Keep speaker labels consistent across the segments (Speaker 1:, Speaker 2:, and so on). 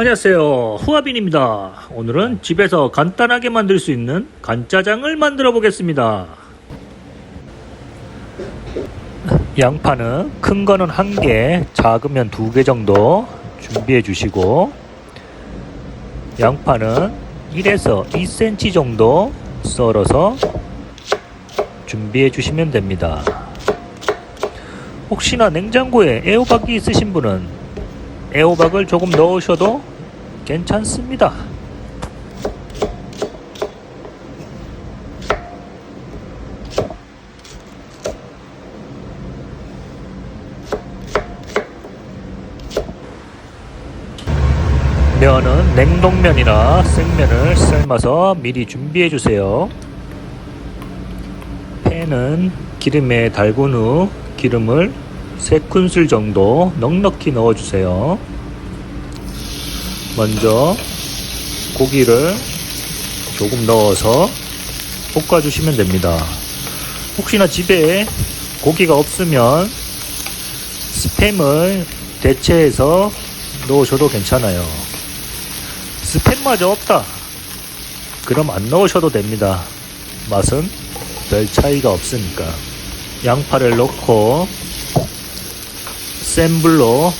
Speaker 1: 안녕하세요. 후아빈입니다. 오늘은 집에서 간단하게 만들 수 있는 간짜장을 만들어 보겠습니다. 양파는 큰 거는 한개 작으면 두개 정도 준비해 주시고 양파는 1에서 2cm 정도 썰어서 준비해 주시면 됩니다. 혹시나 냉장고에 애호박이 있으신 분은 애호박을 조금 넣으셔도 괜찮습니다. 면은 냉동면이나 생면을 삶아서 미리 준비해 주세요. 팬은 기름에 달군 후 기름을 3큰술 정도 넉넉히 넣어 주세요. 먼저 고기를 조금 넣어서 볶아 주시면 됩니다. 혹시나 집에 고기가 없으면 스팸을 대체해서 넣으셔도 괜찮아요. 스팸마저 없다. 그럼 안 넣으셔도 됩니다. 맛은 별 차이가 없으니까. 양파를 넣고 센 불로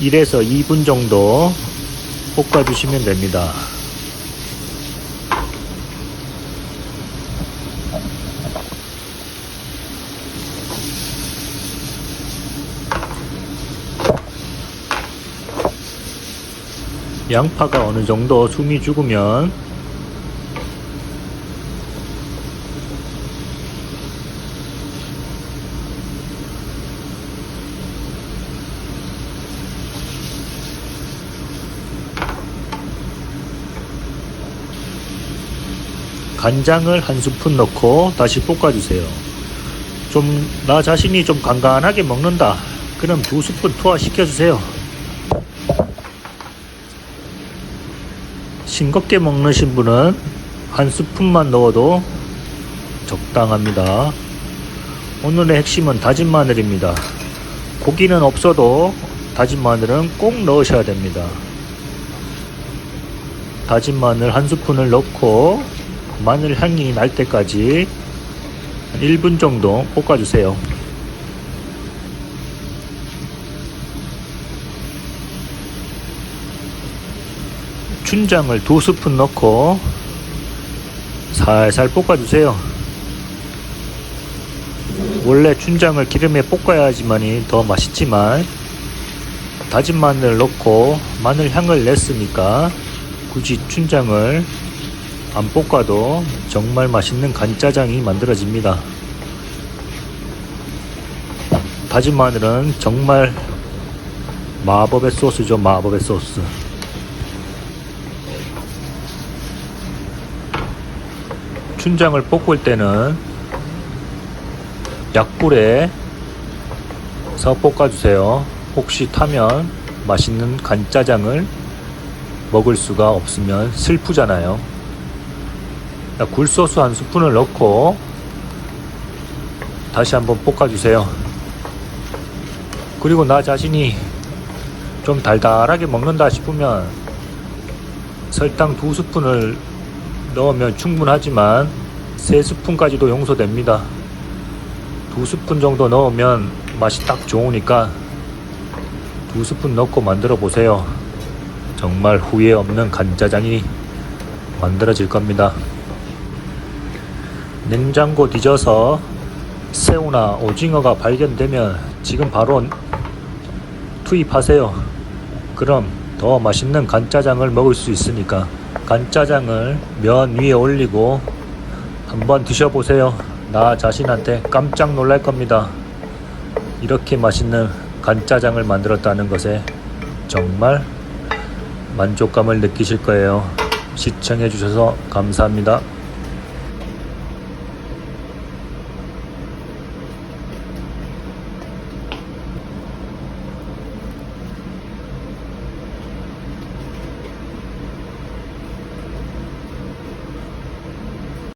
Speaker 1: 1에서 2분 정도 볶아주시면 됩니다. 양파가 어느 정도 숨이 죽으면 간장을 한 스푼 넣고 다시 볶아주세요. 좀 나 자신이 좀 간간하게 먹는다. 그럼 두 스푼 투하시켜주세요. 싱겁게 먹으신 분은 한 스푼만 넣어도 적당합니다. 오늘의 핵심은 다진 마늘입니다. 고기는 없어도 다진 마늘은 꼭 넣으셔야 됩니다. 다진 마늘 한 스푼을 넣고 마늘 향이 날 때까지 1분 정도 볶아주세요. 춘장을 두 스푼 넣고 살살 볶아주세요. 원래 춘장을 기름에 볶아야지만이 더 맛있지만 다진 마늘 넣고 마늘 향을 냈으니까 굳이 춘장을 안 볶아도 정말 맛있는 간짜장이 만들어집니다. 다진 마늘은 정말 마법의 소스죠, 마법의 소스. 춘장을 볶을 때는 약불에 서 볶아주세요. 혹시 타면 맛있는 간짜장을 먹을 수가 없으면 슬프잖아요. 굴소스 한 스푼을 넣고 다시 한번 볶아주세요. 그리고 나 자신이 좀 달달하게 먹는다 싶으면 설탕 두 스푼을 넣으면 충분하지만 세 스푼까지도 용서됩니다. 두 스푼 정도 넣으면 맛이 딱 좋으니까 두 스푼 넣고 만들어 보세요. 정말 후회 없는 간짜장이 만들어질 겁니다. 냉장고 뒤져서 새우나 오징어가 발견되면 지금 바로 투입하세요. 그럼 더 맛있는 간짜장을 먹을 수 있으니까 간짜장을 면 위에 올리고 한번 드셔보세요. 나 자신한테 깜짝 놀랄 겁니다. 이렇게 맛있는 간짜장을 만들었다는 것에 정말 만족감을 느끼실 거예요. 시청해주셔서 감사합니다.